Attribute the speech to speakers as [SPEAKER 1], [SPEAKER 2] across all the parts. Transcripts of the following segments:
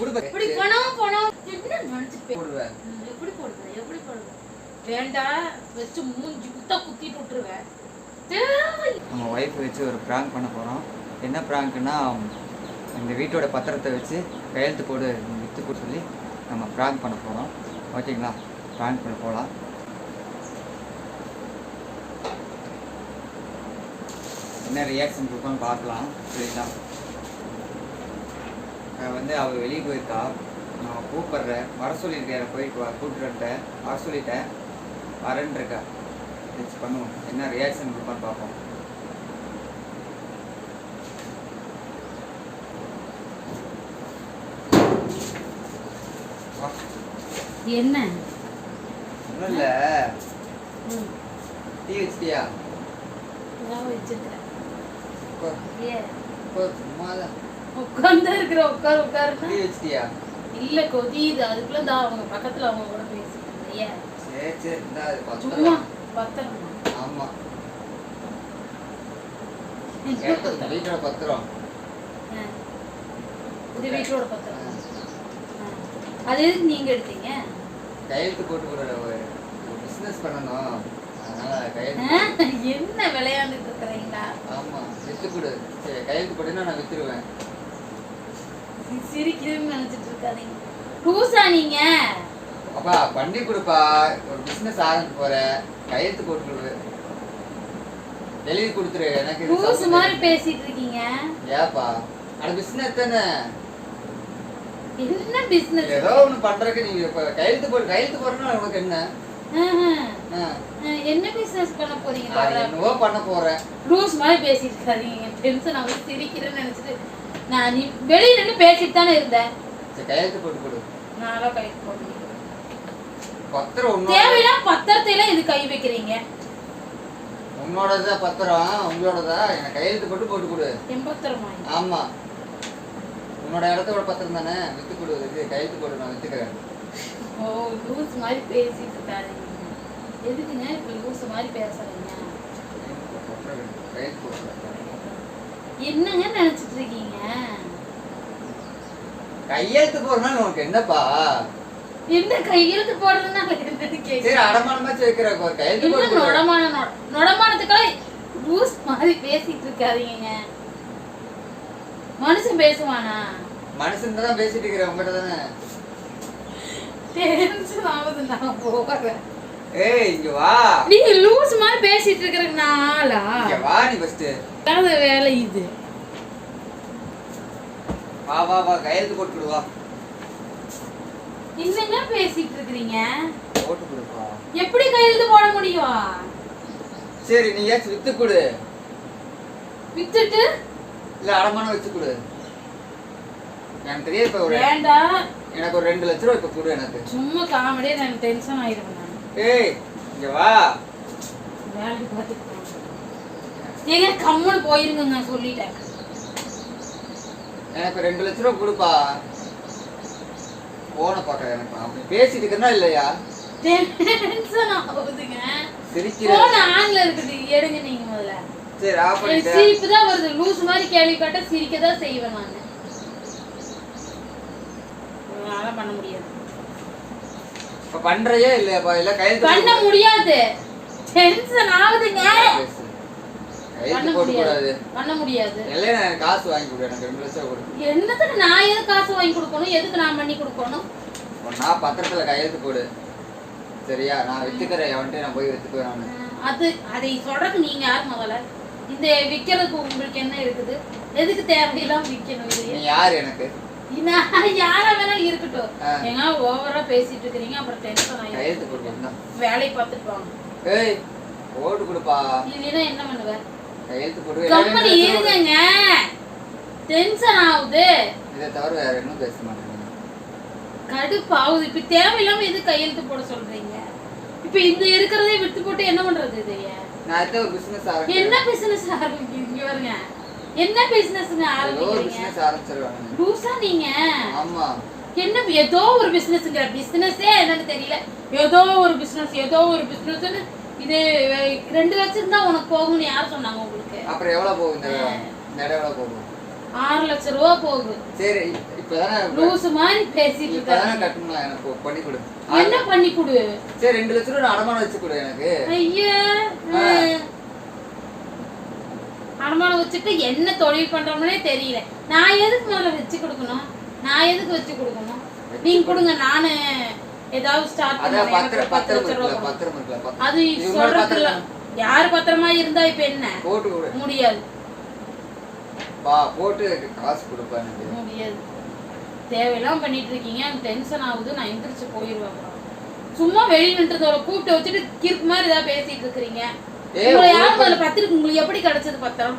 [SPEAKER 1] குடும்ப
[SPEAKER 2] இப்படி பணம் பணம் என்ன நினைச்சு பே-
[SPEAKER 1] போடுவேன்.
[SPEAKER 2] ம், எப்படி போடுவேன்? எப்படி போடுவேன்? வேண்டாம் வச்சு மூஞ்சி குத்தா குத்திட்டு விட்டுருவேன்.
[SPEAKER 1] நம்ம ஒய்ஃப் வச்சு ஒரு ப்ராங்க் பண்ண போகிறோம் என்ன ப்ராங்க்னா இந்த வீட்டோட பத்திரத்தை வச்சு கையெழுத்து போடு விற்று போட்டு சொல்லி நம்ம ப்ராங்க் பண்ண போகிறோம் ஓகேங்களா ப்ராங்க் பண்ண போகலாம் என்ன ரியாக்ஷன் கொடுக்கணும்னு பார்க்கலாம். சரிங்களா வந்து அவள் வெளியே போயிருக்கா. நான் கூப்பிட்றேன். வர சொல்லியிருக்கேன். போயிட்டு வா கூப்பிட்டுட்டேன் வர சொல்லிட்டேன். வரேன்னு இருக்கா. வச்சு பண்ணுவோம். என்ன ரியாக்ஷன் கொடுப்பான்னு பார்ப்போம்.
[SPEAKER 2] என்ன?
[SPEAKER 1] ஒன்றும் இல்லை டீ வச்சிட்டியா? உட்கார், சும்மா தான்
[SPEAKER 2] உட்கார்ந்து இருக்கிற உட்கார் உட்காருன்னா
[SPEAKER 1] டீ வச்சிட்டியா?
[SPEAKER 2] இல்ல கொதியுது. அதுக்குள்ள தான் அவங்க பக்கத்துல அவங்க கூட பேசிட்டு
[SPEAKER 1] சரி சரி இந்தா
[SPEAKER 2] சும்மா
[SPEAKER 1] பத்திரம் எடுத்து வீட்டோட பத்திரம்.
[SPEAKER 2] ஆ. இது வீட்டோட பத்திரம். ஆ. அது எதுக்கு நீங்க எடுத்தீங்க?
[SPEAKER 1] கையெழுத்து போட்டு ஒரு பிஸ்னஸ் பண்ணணும். அதனால? கையெழுத்து
[SPEAKER 2] என்ன விளையாண்டுட்டு இருக்கிறீங்களா?
[SPEAKER 1] ஆமாம் விற்று கொடு. கையெழுத்து போட்டீங்கன்னா நான் விற்றுருவேன்
[SPEAKER 2] சிரிக்குதுன்னு நினைச்சிட்டு இருக்காதீங்க லூசா நீங்க.
[SPEAKER 1] அப்பா பண்ணி கொடுப்பா. ஒரு பிசினஸ் ஆரம்பிக்க போற. கையெழுத்து போட்டு எழுதி கொடுத்துரு. எனக்கு
[SPEAKER 2] லூசு மாதிரி. பேசிட்டு இருக்கீங்க
[SPEAKER 1] ஏப்பா அது பிசினஸ் தானே?
[SPEAKER 2] என்ன பிசினஸ்
[SPEAKER 1] ஏதோ ஒண்ணு பண்றதுக்கு நீ இப்ப கையெழுத்து போடு கையெழுத்து போடணும் உனக்கு என்ன?
[SPEAKER 2] என்ன பிசினஸ் பண்ண போறீங்க?
[SPEAKER 1] என்னவோ பண்ண போறேன்.
[SPEAKER 2] லூஸ் மாதிரி பேசிட்டு இருக்காதீங்க டென்ஷன் சிரிக்கிறேன்னு நினைச்சிட்டு நான் நீ வெளியில நின்று பேசிட்டு தானே இருந்தேன்.
[SPEAKER 1] சரி கையெழுத்து போட்டு கொடு.
[SPEAKER 2] நான்லாம் கை போடுறேன்
[SPEAKER 1] பத்திரம் உன்னோட
[SPEAKER 2] தேவையில்லாம் பத்திரத்தை எல்லாம் இது கை வைக்கிறீங்க?
[SPEAKER 1] உன்னோடதா பத்திரம் உங்களோடதா? எனக்கு கையெழுத்து போட்டு போட்டு கொடு.
[SPEAKER 2] என் பத்திரமா?
[SPEAKER 1] ஆமா. உன்னோட இடத்தோட பத்திரம் தானே? வித்து கொடு இது கையெழுத்து போடு நான் வித்துக்கிறேன்.
[SPEAKER 2] ஓ லூஸ் மாதிரி பேசிட்டு இருக்காதீங்க. எதுக்குங்க இப்ப லூஸ் மாதிரி பேசுறீங்க?
[SPEAKER 1] கையெழுத்து போட்டு
[SPEAKER 2] என்னங்க நினைச்சிட்டு இருக்கீங்க?
[SPEAKER 1] கையெழுத்து போடுறதுனால உனக்கு என்னப்பா?
[SPEAKER 2] என்ன கையெழுத்து போடுறதுனால என்னன்னு
[SPEAKER 1] சரி வைக்கிற ஒரு கையெழுத்து கொடு.
[SPEAKER 2] நொடமான நொடமானத்துக்கெல்லாம் லூஸ் மாதிரி பேசிட்டு இருக்காதீங்க. மனுஷன் பேசுவானா?
[SPEAKER 1] மனுஷன் தான் பேசிட்டு இருக்கிற உங்ககிட்ட தானே.
[SPEAKER 2] டென்ஷன் ஆகுது நான் போகிறேன்
[SPEAKER 1] ஏய் இங்க வா.
[SPEAKER 2] நீ லூஸ் மாதிரி பேசிட்டு இருக்கிற நாளா
[SPEAKER 1] இங்க வா நீ ஃபர்ஸ்ட்
[SPEAKER 2] வேலை இது.
[SPEAKER 1] வா வா வா கையெழுத்து போட்டு வா.
[SPEAKER 2] என்னங்க பேசிட்டு இருக்கிறீங்க?
[SPEAKER 1] போட்டு கொடுப்பா
[SPEAKER 2] எப்படி கையெழுத்து போட முடியும்?
[SPEAKER 1] சரி நீ ஏதாச்சும் வித்து கொடு.
[SPEAKER 2] வித்துட்டு?
[SPEAKER 1] இல்ல அடமானம் வச்சு கொடு. எனக்கு தெரியாது இப்ப ஒரு
[SPEAKER 2] வேண்டாம்
[SPEAKER 1] எனக்கு ஒரு ரெண்டு லட்ச ரூபா இப்ப கொடு எனக்கு.
[SPEAKER 2] சும்மா காமெடியே நான் டென்ஷன் நான்.
[SPEAKER 1] ஏய் இங்க வா.
[SPEAKER 2] வேலைக்கு பார்த்துட்டு ஏங்க கம்முன்னு போயிருங்க நான் சொல்லிட்டேன்.
[SPEAKER 1] எனக்கு ரெண்டு லட்ச ரூபா கொடுப்பா. போன பார்க்க எனக்கு. அப்படி பேசிட்டு இருக்கா இல்லையா?
[SPEAKER 2] டென்ஷன் ஆகுதுங்க
[SPEAKER 1] சிரிக்கிற
[SPEAKER 2] போன் ஆன்ல இருக்குது. எடுங்க நீங்க முதல்ல.
[SPEAKER 1] சரி ஆஃப்
[SPEAKER 2] எனக்கு
[SPEAKER 1] பண்ணிட்டேன்
[SPEAKER 2] சிரிப்பு தான் வருது. லூஸ் மாதிரி கேள்வி கேட்டா சிரிக்க தான் செய்வேன் நான். பண்ண முடியாது.
[SPEAKER 1] இப்ப பண்றையே இல்லையாப்பா? இல்ல கையெழுத்து
[SPEAKER 2] பண்ண முடியாது. டென்ஷன் ஆகுதுங்க.
[SPEAKER 1] பேசு.
[SPEAKER 2] பண்ண முடியாது. பண்ண முடியாது.
[SPEAKER 1] இல்லையா காசு வாங்கி கொடு எனக்கு ரெண்டு லட்சம் கொடு.
[SPEAKER 2] என்னத்துக்கு நான் எதுக்கு காசு வாங்கி கொடுக்கணும்? எதுக்கு நான் பண்ணி கொடுக்கணும்?
[SPEAKER 1] நான் பத்திரத்துல கையெழுத்து போடு. சரியா? நான் வித்துக்கிறேன். அவன்கிட்ட நான் போய் வித்துக்குவேன் நானு.
[SPEAKER 2] அது அதை சொல்றதுக்கு நீங்க யார் முதல்ல? இந்த விக்கிறதுக்கு உங்களுக்கு என்ன இருக்குது? எதுக்கு தேவையில்லாம விக்கணும் இது?
[SPEAKER 1] யார் எனக்கு?
[SPEAKER 2] யாரா வேணாலும் இருக்கட்டும். ஏங்க ஓவரா பேசிட்டு இருக்கிறீங்க. அப்புறம் டென்ஷன்
[SPEAKER 1] இந்தா.
[SPEAKER 2] வேலையை பார்த்துட்டு வாங்க.
[SPEAKER 1] ஏய் போட்டு கொடுப்பா.
[SPEAKER 2] இல்லைன்னா என்ன பண்ணுவேன்
[SPEAKER 1] கையெழுத்து போட்டு
[SPEAKER 2] கம்பெனி இருங்கங்க. டென்ஷன் ஆகுது.
[SPEAKER 1] இதை தவிர வேற இன்னும் பேச மாட்டேங்க.
[SPEAKER 2] கடுப்பு ஆகுது இப்ப தேவையில்லாம எது கையெழுத்து போட சொல்றீங்க? இப்ப இந்த இருக்கிறதே விட்டு போட்டு என்ன பண்றது இதைய?
[SPEAKER 1] நான் அடுத்த ஒரு பிசினஸ்
[SPEAKER 2] என்ன பிசினஸ் ஆரம்பிக்கிறீங்க பாருங்க. என்ன பிசினஸ்ங்க ஆரம்பிக்கிறீங்க?
[SPEAKER 1] பிசினஸ் ஆரம்பிச்சிருவாங்க
[SPEAKER 2] லூசா நீங்க?
[SPEAKER 1] ஆமா.
[SPEAKER 2] என்ன ஏதோ ஒரு பிசினஸ்ங்கிற பிசினஸே என்னன்னு தெரியல. ஏதோ ஒரு பிசினஸ் ஏதோ ஒரு பிசினஸ்னு இது ரெண்டு லட்சம் தான் உனக்கு போகும்னு யார் சொன்னாங்க உங்களுக்கு?
[SPEAKER 1] அப்புறம் எவ்வளவு போகும் இந்த? இந்த இடம் எவ்வளவு போகும்
[SPEAKER 2] ஆறு லட்சம் ரூபா போகுது.
[SPEAKER 1] சரி இப்பதானே
[SPEAKER 2] லூசு மாதிரி பேசிட்டு இருக்காங்க
[SPEAKER 1] கட்டணும் எனக்கு பண்ணி கொடு.
[SPEAKER 2] என்ன பண்ணி கொடு?
[SPEAKER 1] சரி ரெண்டு லட்சம் ரூபா அடமானம் வச்சு கொடு எனக்கு.
[SPEAKER 2] ஐயா. அடமானம் வச்சுட்டு என்ன தொழில் பண்றோம்னே தெரியல. நான் எதுக்கு முதல்ல வச்சு கொடுக்கணும்? நான் எதுக்கு வச்சு கொடுக்கணும்? நீங்க கொடுங்க நானு ஏதாவது ஸ்டார்ட் ஒரு பத்து
[SPEAKER 1] பத்திரம்
[SPEAKER 2] லட்சம் ரூபா
[SPEAKER 1] இருக்குல்ல
[SPEAKER 2] கொடுங்க.
[SPEAKER 1] பத்திரம் இருக்குல்ல பத்திரம்.
[SPEAKER 2] அது
[SPEAKER 1] இது இன்னொரு
[SPEAKER 2] சொல்றது
[SPEAKER 1] பத்திரம்.
[SPEAKER 2] இல்ல யார் பத்திரமா இருந்தா இப்ப என்ன?
[SPEAKER 1] போட்டு
[SPEAKER 2] முடியாது.
[SPEAKER 1] பா போட்டு காசு கொடுப்பா எனக்கு.
[SPEAKER 2] முடியாது. தேவையெல்லாம் பண்ணிட்டு இருக்கீங்க எனக்கு டென்ஷன் ஆகுது நான் எந்திரிச்சு அப்புறம். சும்மா வெளிய நின்றதோட கூப்பிட்டு வச்சுட்டு கிறுக்கு மாதிரி ஏதாவது பேசிட்டு இருக்கிறீங்க. உங்களை யார்
[SPEAKER 1] உங்களுக்கு-
[SPEAKER 2] முதல்ல பத்திரிக்கை உங்களுக்கு எப்படி கிடைச்சது பத்திரம்?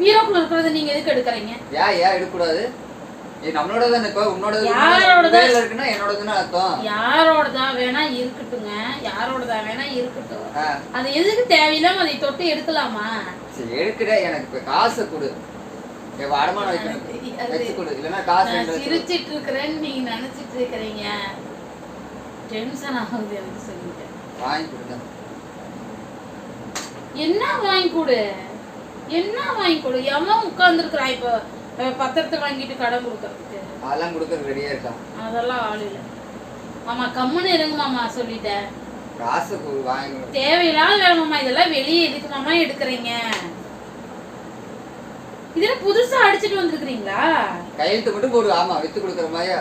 [SPEAKER 1] பீரோக்குள்ள
[SPEAKER 2] இருக்கிறத நீங்க எதுக்கு எடுக்கிறீங்க?
[SPEAKER 1] ஏன் ஏன் எடுக்கக்கூடாது? இது நம்மளோட தானே இப்போ உன்னோட
[SPEAKER 2] யாரோடது?
[SPEAKER 1] பேர்ல இருக்குன்னா என்னோடதுன்னு அர்த்தம்.
[SPEAKER 2] யாரோடதா வேணா இருக்கட்டுங்க. யாரோடதா வேணா இருக்கட்டும். அது எதுக்கு தேவையில்லாம அதை தொட்டு எடுக்கலாமா?
[SPEAKER 1] சரி எடுக்கடா எனக்கு இப்ப காசை கொடு.
[SPEAKER 2] சிரிச்சிட்டு இருக்கிறேன்னு நீங்க நினைச்சிட்டு இருக்கிறீங்க. டென்ஷன் ஆகுது எனக்கு சொல்லிட்டு.
[SPEAKER 1] வாங்கி கொடுங்க
[SPEAKER 2] என்ன வாங்கி கொடு? என்ன வாங்கி கொடு? எவன் உட்கார்ந்துருக்குறான் இப்போ? பத்திரத்தை வாங்கிட்டு கடன் கொடுக்கறதுக்கு.
[SPEAKER 1] அதெல்லாம் கொடுக்க ரெடியா இருக்கான்.
[SPEAKER 2] அதெல்லாம் ஆள் இல்லை. மாமா கம்முன்னு இருங்க மாமா சொல்லிட்டேன்
[SPEAKER 1] காசு வாங்கி.
[SPEAKER 2] தேவையில்லாத வேலை மாமா இதெல்லாம் வெளியே எதுக்கு மாமா எடுக்கிறீங்க? இதெல்லாம் புதுசா அடிச்சிட்டு வந்திருக்கிறீங்களா
[SPEAKER 1] கையெழுத்து மட்டும் போடு ஆமா வித்து கொடுக்குற மாதிரி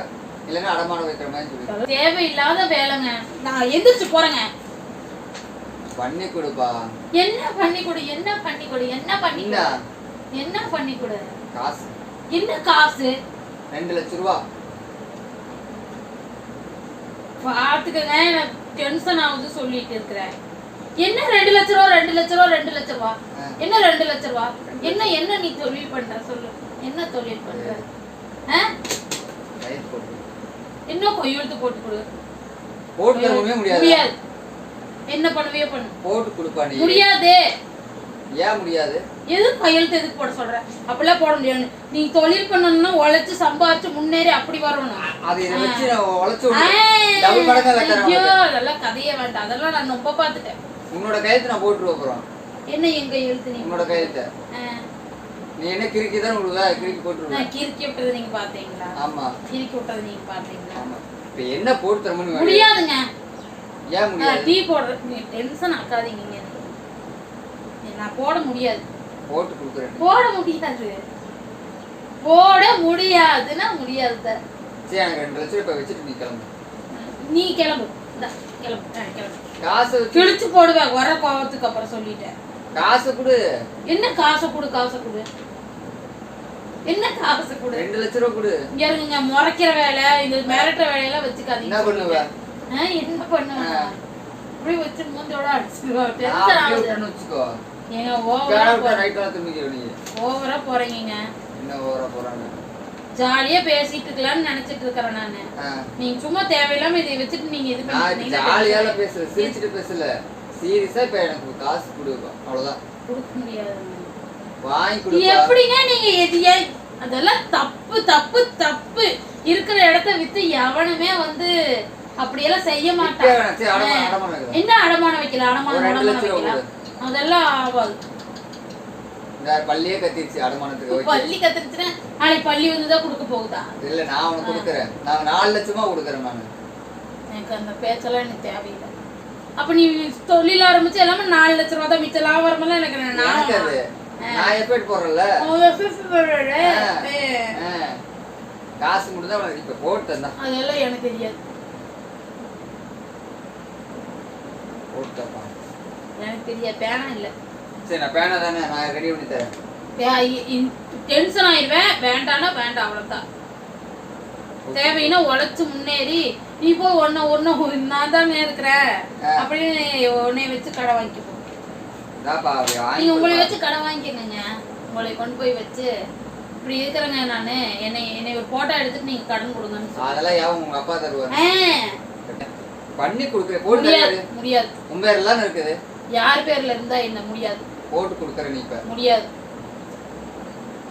[SPEAKER 1] இல்லைன்னா அடமானம் வைக்கிற மாதிரி சொல்லி.
[SPEAKER 2] தேவையில்லாத வேலைங்க. நான் எந்திரிச்சு போறேங்க.
[SPEAKER 1] பண்ணி கொடுப்பா.
[SPEAKER 2] என்ன பண்ணி கொடு என்ன பண்ணி கொடு என்ன பண்ணி
[SPEAKER 1] என்ன
[SPEAKER 2] பண்ணி கொடு?
[SPEAKER 1] காசு.
[SPEAKER 2] என்ன காசு?
[SPEAKER 1] ரெண்டு லட்ச ரூபா.
[SPEAKER 2] பாத்துக்கங்க எனக்கு டென்ஷன் ஆகுது சொல்லிட்டு இருக்கிறேன். என்ன ரெண்டு லட்ச ரூபா ரெண்டு லட்ச ரூபா ரெண்டு லட்ச ரூபா. என்ன ரெண்டு லட்ச ரூபா? என்ன என்ன நீ தொழில் பண்ற? சொல்லு. என்ன தொழில் பண்ற? இன்னும் கையெழுத்து போட்டு கொடு.
[SPEAKER 1] போட்டு முடியாது.
[SPEAKER 2] என்ன பண்ணுவியோ பண்ணு.
[SPEAKER 1] போட்டு கொடுப்பா
[SPEAKER 2] முடியாது.
[SPEAKER 1] ஏன் முடியாது?
[SPEAKER 2] எதுக்கு கையெழுத்து எதுக்கு போட சொல்ற? அப்படிலாம் போட முடியாது. நீ தொழில் பண்ணணும்னா உழைச்சு சம்பாரிச்சு முன்னேறி அப்படி வரணும்.
[SPEAKER 1] அது இதை வச்சு நான் உழைச்சு டபுள் மடங்கா
[SPEAKER 2] ஐயோ. அதெல்லாம் கதையே வேண்டாம். அதெல்லாம் நான் ரொம்ப பார்த்துட்டேன்.
[SPEAKER 1] உன்னோட கையெழுத்து நான் போட்டுருவ அப்புறம்
[SPEAKER 2] என்ன எங்க எழுத்து நீ?
[SPEAKER 1] உன்னோட கையெழுத்த. நீ என்ன கிறுக்கி தான் விடுவ? கிறுக்கி போட்டுருவ
[SPEAKER 2] நான் கிறுக்கி விட்டதை நீங்க பாத்தீங்களா
[SPEAKER 1] ஆமா.
[SPEAKER 2] கிறுக்கி விட்டதை நீங்க பாத்தீங்களா
[SPEAKER 1] ஆமா. இப்ப என்ன போட்டு தரமுன்னு.
[SPEAKER 2] முடியாதுங்க.
[SPEAKER 1] ஏன் முடியாது?
[SPEAKER 2] டீ போடுற டென்ஷன் ஆக்காதீங்க. நான் போட முடியாது.
[SPEAKER 1] போட்டு கொடுக்குறேன்.
[SPEAKER 2] போட முடியாது போட முடியாதுன்னா முடியாது.
[SPEAKER 1] சரி எனக்கு ரெண்டு லட்சம் இப்ப வச்சுட்டு நீ கிளம்பு.
[SPEAKER 2] நீ கிளம்பு. கிளம்பு. கிளம்பு.
[SPEAKER 1] காசை
[SPEAKER 2] கிழிச்சு போடுவேன் வர கோவத்துக்கு அப்புறம் சொல்லிட்டேன்
[SPEAKER 1] காசை கொடு.
[SPEAKER 2] என்ன காசை கொடு காசை கொடு? என்ன காசு கொடு?
[SPEAKER 1] ரெண்டு லட்ச ரூபா கொடு.
[SPEAKER 2] இங்க இருங்க முறைக்கிற வேலை இந்த மிரட்டுற வேலையெல்லாம் வச்சுக்காதீங்க.
[SPEAKER 1] என்ன பண்ணுவ?
[SPEAKER 2] என்ன பண்ணுவேன் இப்படி வச்சு மூஞ்சோட அடிச்சிருவா. டென்ஷன்
[SPEAKER 1] அப்படியே
[SPEAKER 2] ஆகுது.
[SPEAKER 1] வச்சுக்கோ.
[SPEAKER 2] ஏங்க ஓவரா போறீங்க? ஜாலியா பேசிட்டு இருக்கலாம்னு நினைச்சிட்டு இருக்கிறேன் நானு. நீங்க சும்மா தேவையில்லாம இதை வச்சுட்டு நீங்க இது
[SPEAKER 1] ஜாலியால பேசல சிரிச்சுட்டு பேசல. சீரியஸா இப்ப எனக்கு காசு கொடு அவ்வளவுதான்.
[SPEAKER 2] கொடுக்க முடியாது
[SPEAKER 1] வாங்கி
[SPEAKER 2] எப்படிங்க நீங்க எதையா அதெல்லாம் தப்பு தப்பு தப்பு. இருக்கிற இடத்த வித்து எவனுமே வந்து அப்படியெல்லாம் செய்ய மாட்டான்.
[SPEAKER 1] வைக்கிறேன்.
[SPEAKER 2] என்ன அடமானம் வைக்கல? அடமானம் அடமானம் வைக்கலாம். அதெல்லாம் ஆகாது.
[SPEAKER 1] பள்ளியே கத்திருச்சு அடமானத்துக்கு
[SPEAKER 2] பள்ளி கத்துருச்சுன்னா நாளைக்கு பள்ளி வந்துதான் கொடுக்க போகுதா?
[SPEAKER 1] இல்ல நான் உனக்கு கொடுக்குறேன். நான் நாலு லட்சமா கொடுக்குறேன் நான்.
[SPEAKER 2] எனக்கு அந்த பேச்செல்லாம் எனக்கு தேவையில்லை. அப்ப நீ தொழில் ஆரம்பிச்சு எல்லாமே நாலு லட்ச ரூபா தான் மிச்ச லாபம் எல்லாம் எனக்கு நான்
[SPEAKER 1] எஃபர்ட் போடுறேன்ல. காசு தான் உனக்கு இப்ப போட்டு தந்தா
[SPEAKER 2] அதெல்லாம் எனக்கு தெரியாது.
[SPEAKER 1] போட்டு
[SPEAKER 2] எனக்கு தெரியாது. பேனா இல்ல.
[SPEAKER 1] சரி நான் பேனா தானே நான் ரெடி பண்ணி தரேன்.
[SPEAKER 2] டென்ஷன் ஆயிடுவேன் வேண்டாம்னா வேண்டாம் அவ்வளவுதான். தேவைன்னா உழைச்சு முன்னேறி நீ போய் ஒன்ன ஒன்னு நான் தானே இருக்கிறேன் அப்படின்னு உன்னை வச்சு கடை வாங்கிக்கோ.
[SPEAKER 1] இதாப்பா அப்படி வாங்கி
[SPEAKER 2] நீங்க உங்களை. வச்சு கடை வாங்கிக்கோங்க உங்களை கொண்டு போய் வச்சு இப்படி இருக்கிறேங்க நானு. என்னை என்னை ஒரு போட்டோ எடுத்துட்டு நீங்க கடன் கொடுங்கன்னு சொல்லு.
[SPEAKER 1] அதெல்லாம் யாவும் உங்க அப்பா தருவாரு? பண்ணி கொடுக்குறேன்
[SPEAKER 2] முடியாது முடியாது.
[SPEAKER 1] பேர்ல தானே இருக்குது.
[SPEAKER 2] யார் பேர்ல இருந்தா என்ன? முடியாது.
[SPEAKER 1] போட்டு கொடுக்குறேன் நீ இப்ப
[SPEAKER 2] முடியாது.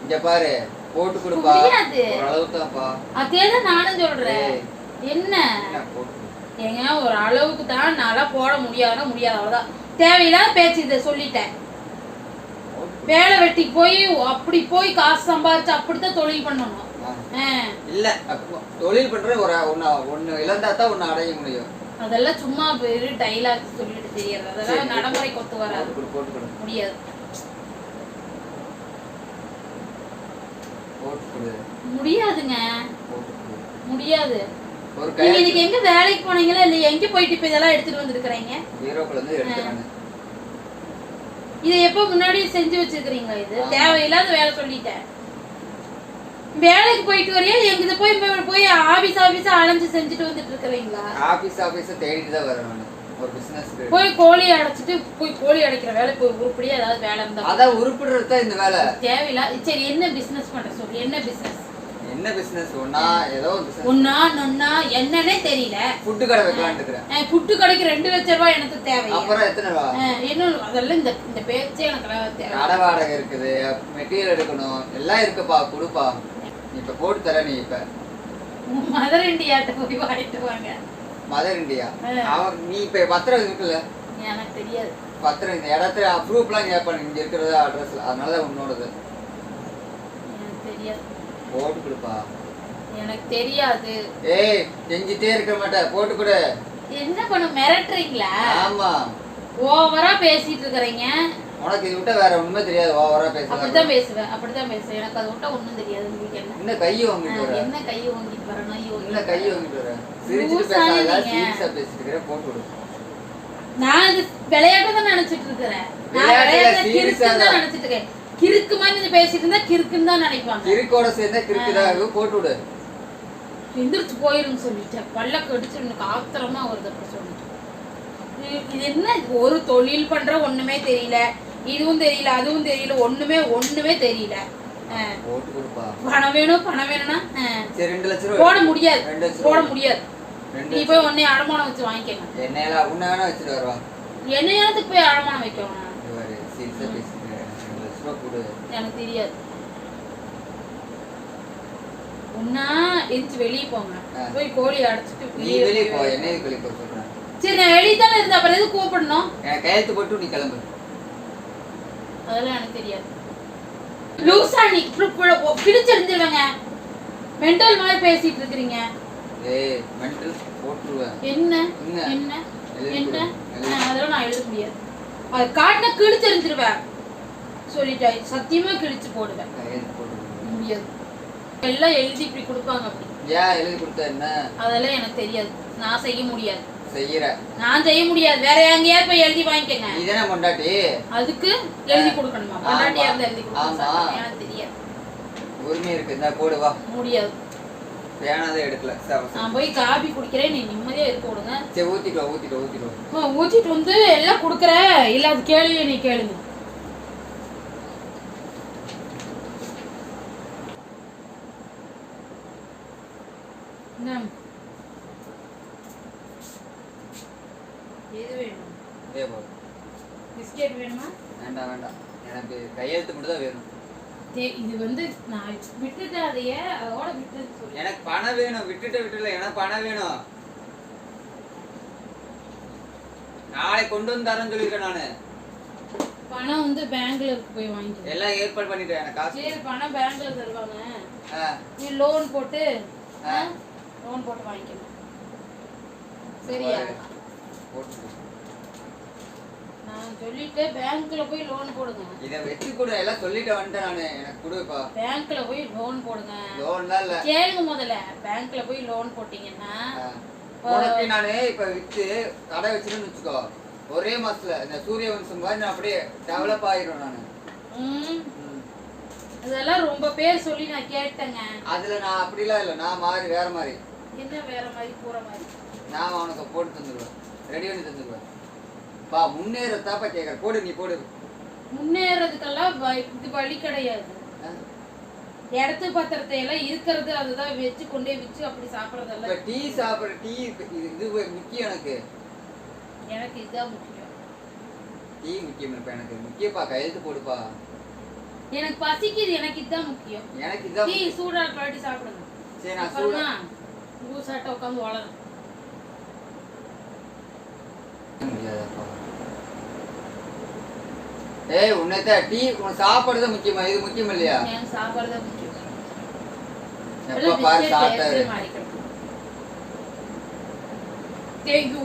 [SPEAKER 1] இங்க பாரு போட்டு கொடுப்பா.
[SPEAKER 2] முடியாது.
[SPEAKER 1] ஒரு அளவு தான்ப்பா
[SPEAKER 2] அதேதான் நானும் சொல்றேன். என்ன. ஏங்க ஒரு அளவுக்கு தான் நல்லா போட முடியாதுன்னா முடியாது அவ்வளவுதான். தேவையில்லாத பேச்சு இதை சொல்லிட்டேன். வேலை வெட்டிக்கு போய் அப்படி போய் காசு சம்பாதிச்சு அப்படித்தான் தொழில் பண்ணணும்.
[SPEAKER 1] இல்ல தொழில் பண்ற ஒரு ஒன்னு ஒன்னு இழந்தா தான் ஒன்னு அடைய முடியும்.
[SPEAKER 2] அதெல்லாம் சும்மா வெறும் டைலாக் சொல்லிட்டு தெரியாது அதெல்லாம். நடைமுறை கொத்து வராது. முடியாது. முடியாதுங்க. முடியாது. நீங்க இன்னைக்கு எங்க வேலைக்கு போனீங்களா? இல்ல எங்க போயிட்டு இப்ப இதெல்லாம் எடுத்துட்டு
[SPEAKER 1] எடுத்துறானு
[SPEAKER 2] இதை எப்போ முன்னாடி செஞ்சு வச்சிருக்கிறீங்களா இது. தேவையில்லாத வேலை சொல்லிட்டேன். வேலைக்கு போயிட்டு வரையா எங்க போய் போய் ஆபீஸ் ஆபீஸ் அலைஞ்சு செஞ்சுட்டு வந்துட்டு இருக்கிறீங்களா?
[SPEAKER 1] ஆபீஸ் ஆபீஸ் தேடிட்டு தான் நானு. ஒரு பிசினஸ்
[SPEAKER 2] போய் கோழி அடைச்சிட்டு போய் கோழி அடைக்கிற வேலை போய் உருப்படியா ஏதாவது வேலை இருந்தா
[SPEAKER 1] அதான் உருப்பிடுறது தான் இந்த வேலை.
[SPEAKER 2] தேவையில்ல சரி என்ன பிசினஸ் பண்ற? சொல்லு என்ன பிசினஸ்
[SPEAKER 1] என்ன பிசினஸ் ஒன்னா ஏதோ
[SPEAKER 2] ஒன்னா நொன்னா என்னன்னே தெரியல.
[SPEAKER 1] ஃபுட்டு கடை வைக்கலாம்னு இருக்கிறேன்
[SPEAKER 2] புட்டு கடைக்கு ரெண்டு லட்சம் ரூபாய் எனக்கு தேவை
[SPEAKER 1] அப்புறம் எத்தனை ரூபா?
[SPEAKER 2] இன்னும் அதெல்லாம் இந்த இந்த பேச்சே எனக்கு தேவை
[SPEAKER 1] கடை வாடகை இருக்குது மெட்டீரியல் எடுக்கணும் எல்லாம் இருக்குப்பா கொடுப்பா. நீ இப்ப போட்டு தர நீ இப்ப.
[SPEAKER 2] மதர் இந்தியாட்ட போய் வாங்கிட்டு வாங்க.
[SPEAKER 1] Mother India?
[SPEAKER 2] ஆ.
[SPEAKER 1] அவன் நீ இப்ப பத்திரம் இருக்குல்ல?
[SPEAKER 2] எனக்கு தெரியாது.
[SPEAKER 1] பத்திரம் இந்த இடத்துல ப்ரூஃப்லாம் கேட்பானு இங்க இருக்கிறதா அட்ரஸ்ல அதனால உன்னோடது.
[SPEAKER 2] எனக்கு தெரியாது.
[SPEAKER 1] போட்டு கொடுப்பா.
[SPEAKER 2] எனக்கு தெரியாது.
[SPEAKER 1] ஏய் செஞ்சுட்டே இருக்க மாட்டேன் போட்டு கொடு.
[SPEAKER 2] என்ன பண்ண மிரட்டுறீங்களா?
[SPEAKER 1] ஆமா.
[SPEAKER 2] ஓவரா பேசிட்டு இருக்கிறீங்க.
[SPEAKER 1] உனக்கு இது விட்டா வேற ஒண்ணுமே தெரியாது ஓவரா பேசுற.
[SPEAKER 2] அப்படித்தான் பேசுவேன் அப்படித்தான் பேசுவேன். எனக்கு அதை விட்டா ஒண்ணும் தெரியாது உங்களுக்கு என்ன
[SPEAKER 1] என்ன கையை வாங்கிட்டு வர?
[SPEAKER 2] என்ன கை வாங்கிட்டு வரணும் ஐயோ
[SPEAKER 1] என்ன கையை வாங்கிட்டு வர? சிரிச்சுட்டு பேசாத. சீரியஸா பேசிட்டு இருக்கிற போட்டு கொடு.
[SPEAKER 2] நான் இது விளையாட்டை தான் நினைச்சிட்டு இருக்கிறேன். நான்
[SPEAKER 1] விளையாட்டு
[SPEAKER 2] கிறுக்குன்னு தான். நினைச்சிட்டு இருக்கேன். கிறுக்கு மாதிரி நீ பேசிட்டு இருந்தா கிறுக்குன்னு தான் நினைப்பாங்க.
[SPEAKER 1] கிறுக்கோட சேர்ந்தா கிறுக்குதா போட்டு விடு.
[SPEAKER 2] எந்திரிச்சு போயிருங்க சொல்லிட்டேன். பல்ல கடிச்சு எனக்கு ஆத்திரமா வருது அப்படி சொல்லிட்டு. இது- என்ன? ஒரு தொழில் பண்ற ஒண்ணுமே தெரியல. இதுவும் தெரியல அதுவும் தெரியல ஒண்ணுமே ஒண்ணுமே தெரியல. பணம் வேணும் பணம் வேணும்னா போட முடியாது போட முடியாது. நீ போய் உன்னை அடமானம் வச்சு வாங்கிக்கங்க
[SPEAKER 1] என்னையெல்லாம் உன்னை வேணா வச்சுட்டு வருவா?
[SPEAKER 2] போய் அடமானம் வைக்கணும்? எனக்கு தெரியாது. ஒன்னா எந்திரிச்சு வெளியே போங்க. போய் கோழி அடைச்சிட்டு வெளியே
[SPEAKER 1] போ சொல்றேன்.
[SPEAKER 2] சரி நான் வெளியே தானே இருந்தேன் அப்புறம் எதுக்கு கூப்பிடணும்?
[SPEAKER 1] கையெழுத்து போட்டு நீ கிளம்பு.
[SPEAKER 2] அதெல்லாம் எனக்கு தெரியாது. லூசா நீ இப்படி பி- ஒ- பிடிச்சிருந்துருவேங்க. மென்டல் மாதிரி பேசிட்டு இருக்கிறீங்க.
[SPEAKER 1] ஏய் மென்டல் போட்டுருவேன்.
[SPEAKER 2] என்ன?
[SPEAKER 1] என்ன?
[SPEAKER 2] என்ன? அதெல்லாம் நான் எழுத முடியாது. அது காட்டினா கிழிச்செறிஞ்சிருவேன் சொல்லிட்டேன் சத்தியமா கிழிச்சு போடுவேன். முடியாது. எல்லாம் எழுதி இப்படி கொடுப்பாங்க அப்படி.
[SPEAKER 1] ஏன் எழுதி கொடுத்தா என்ன?
[SPEAKER 2] அதெல்லாம் எனக்கு தெரியாது. நான் செய்ய முடியாது.
[SPEAKER 1] செய்யற.
[SPEAKER 2] நான் செய்ய முடியாது. வேற எங்கேயாவது போய் எழுதி வாங்கிக்கங்க.
[SPEAKER 1] நீ தானே பொண்டாட்டி?
[SPEAKER 2] அதுக்கு எழுதி கொடுக்கணுமா. பொண்டாட்டியா இருந்தா எழுதி. கொடுக்கணும்? எனக்கு தெரியாது.
[SPEAKER 1] உரிமை இருக்கு. இந்த போடு வா.
[SPEAKER 2] முடியாது.
[SPEAKER 1] பேனாதே எடுக்கல.
[SPEAKER 2] நான் போய் காபி குடிக்கிறேன். நீ நிம்மதியா இருக்க விடுங்க
[SPEAKER 1] சரி ஊத்திட்டு ஊத்திட்டு ஊத்திட்டு
[SPEAKER 2] ஊத்திட்டு வந்து எல்லாம் கொடுக்குற. இல்லாத கேள்வியை நீ கேளுங்க என்ன? எது வேணும்.
[SPEAKER 1] இதே போடு
[SPEAKER 2] பிஸ்கெட் வேணுமா?
[SPEAKER 1] வேண்டாம் வேண்டாம். எனக்கு கையெழுத்து மட்டும் தான் வேணும்.
[SPEAKER 2] இது வந்து நான் விட்டுட்டேன் அதையே அதோட விட்டு
[SPEAKER 1] எனக்கு பணம் வேணும். விட்டுட்டு விட்டுல எனக்கு பணம் வேணும். நாளை கொண்டு வந்து தரேன்னு சொல்லியிருக்கேன் நானு.
[SPEAKER 2] பணம் வந்து பேங்க்ல இருக்கு போய் வாங்கிக்கோ.
[SPEAKER 1] எல்லாம் ஏற்பாடு பண்ணிட்டேன். எனக்கு காசு
[SPEAKER 2] சரி பணம் பேங்க்ல தருவாங்க. நீ லோன் போட்டு. லோன் போட்டு வாங்கிக்கணும் சரியா. நான் சொல்லிட்டு பேங்க்ல போய் லோன் போடுங்க.
[SPEAKER 1] இதை வச்சு கொடு எல்லாம் சொல்லிட்டு வந்துட்டேன் நானு. எனக்கு கொடுப்பா
[SPEAKER 2] பேங்க்ல போய் லோன் போடுங்க.
[SPEAKER 1] லோன்லாம் இல்ல.
[SPEAKER 2] கேளுங்க முதல்ல. பேங்க்ல போய் லோன் போட்டீங்கன்னா.
[SPEAKER 1] உனக்கு நானு இப்ப வித்து கடை வச்சிருன்னு வச்சுக்கோ. ஒரே மாசத்துல இந்த சூரிய வம்சம் மாதிரி நான் அப்படியே டெவலப் ஆயிரும் நானு.
[SPEAKER 2] இதெல்லாம் ரொம்ப பேர் சொல்லி நான் கேட்டேங்க.
[SPEAKER 1] அதுல நான் அப்படிலாம் இல்ல. நான் மாறி வேற மாதிரி
[SPEAKER 2] என்ன வேற மாதிரி போற மாதிரி?
[SPEAKER 1] நான் உனக்கு போட்டு தந்துடுவேன் ரெடி பண்ணி தந்துடுவேன் பா முன்னேறத்தாப்பா கேட்கற போடு நீ போடு.
[SPEAKER 2] முன்னேறதுக்கெல்லாம் வ- இது வழி கிடையாது. இடத்து பத்திரத்தை எல்லாம் இருக்கிறது அதுதான் வச்சு கொண்டே வச்சு அப்படி
[SPEAKER 1] இப்ப
[SPEAKER 2] சாப்பிடறதெல்லாம்
[SPEAKER 1] டீ சாப்பிடுற டீ இது இது முக்கியம் எனக்கு.
[SPEAKER 2] எனக்கு இதுதான் முக்கியம்.
[SPEAKER 1] டீ முக்கியம் இப்ப எனக்கு. முக்கியப்பா கையெழுத்து போடுப்பா.
[SPEAKER 2] எனக்கு பசிக்குது எனக்கு இதுதான் முக்கியம்.
[SPEAKER 1] எனக்கு இதான்
[SPEAKER 2] டீ
[SPEAKER 1] முக்கியம்.
[SPEAKER 2] சூடா கழட்டி சாப்பிடுங்க.
[SPEAKER 1] சரி நான் சூட
[SPEAKER 2] அப்புறமா லூசாட்ட உட்காந்து வளரும்.
[SPEAKER 1] ஏய் உன்னைத்தான் டீ உன் சாப்பாடு தான் முக்கியமா? இது முக்கியம் இல்லையா?
[SPEAKER 2] எனக்கு சாப்பாடு தான் முக்கியம்.
[SPEAKER 1] எப்ப பாரு சாப்பிட்டாரு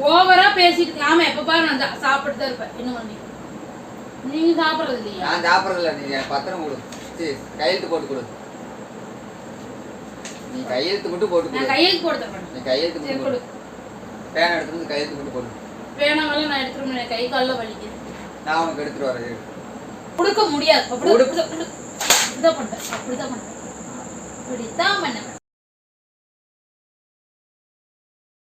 [SPEAKER 2] ஓவரா பேசிட்டு ஆமா எப்ப பாரு நான் சாப்பிட்டு தான் இருப்பேன். பண்ணி? நீங்க சாப்பிடுறது இல்லையா?
[SPEAKER 1] நான் சாப்பிட்றது இல்லை நீ எனக்கு பத்திரம் கொடு. கையெழுத்து போட்டு கொடு. நீ கையெழுத்து மட்டும் போட்டு கொடு.
[SPEAKER 2] கையெழுத்து போட தரேன்.
[SPEAKER 1] நீ கையெழுத்து
[SPEAKER 2] கொடு.
[SPEAKER 1] பேன் வந்து கையெழுத்து மட்டும் போடு.
[SPEAKER 2] வேணாமெல்லாம் நான் எடுத்துட்டு போறேன். கை காலில் வலிக்குது
[SPEAKER 1] நான் உனக்கு எடுத்துட்டு வரேன்.
[SPEAKER 2] கொடுக்க முடியாது அப்படிதான் பண்றேன் அப்படிதான் பண்றேன் இப்படித்தான் பண்ணேன்